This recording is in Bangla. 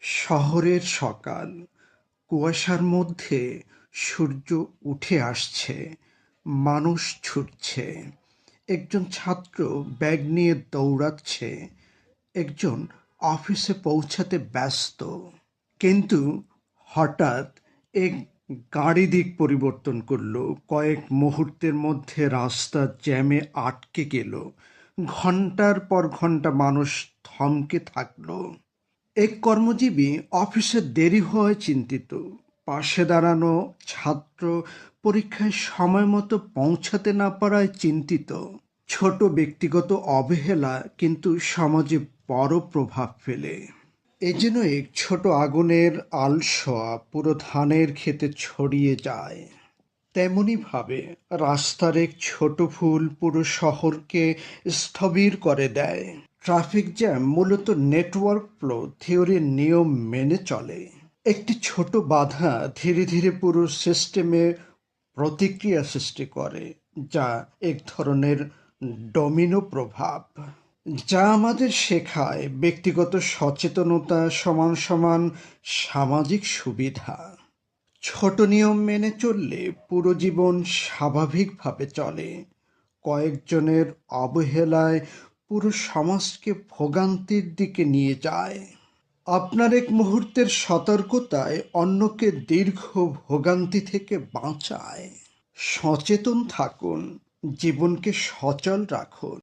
শহরের সকাল। কুয়াশার মধ্যে সূর্য উঠে আসছে, মানুষ ছুটছে। একজন ছাত্র ব্যাগ নিয়ে দৌড়াচ্ছে, একজন অফিসে পৌঁছাতে ব্যস্ত। কিন্তু হঠাৎ এক গাড়ি দিক পরিবর্তন করল। কয়েক মুহূর্তের মধ্যে রাস্তা জ্যামে আটকে গেল। ঘণ্টার পর ঘণ্টা মানুষ থমকে থাকল। এক কর্মজীবী অফিসে দেরি হওয়ায় চিন্তিত। পাশে দাঁড়ানো ছাত্র পরীক্ষায় সময় মতো পৌঁছাতে না পারায় চিন্তিত। ছোট ব্যক্তিগত অবহেলা কিন্তু সমাজে বড় প্রভাব ফেলে। এ যেন এক ছোট আগুনের আলসোয়া পুরো ধানের ক্ষেতে ছড়িয়ে যায়। তেমনিভাবে রাস্তার এক ছোট ফুল পুরো শহরকে স্থবির করে দেয়। ট্রাফিক জ্যাম মূলত নেটওয়ার্ক ফ্লো থিওরির নিয়ম মেনে চলে। একটি ছোট বাধা ধীরে ধীরে পুরো সিস্টেমে প্রতিক্রিয়া সৃষ্টি করে, যা এক ধরনের ডমিনো প্রভাব। যা আমাদের শেখায় ব্যক্তিগত সচেতনতা, সমান সমান সামাজিক সুবিধা। ছোট নিয়ম মেনে চললে পুরো জীবন স্বাভাবিকভাবে চলে। কয়েকজনের অবহেলায় পুরো সমাজকে ভোগান্তির দিকে নিয়ে যায়। আপনার এক মুহূর্তের সতর্কতায় অন্যকে দীর্ঘ ভোগান্তি থেকে বাঁচায়। সচেতন থাকুন, জীবনকে সচল রাখুন।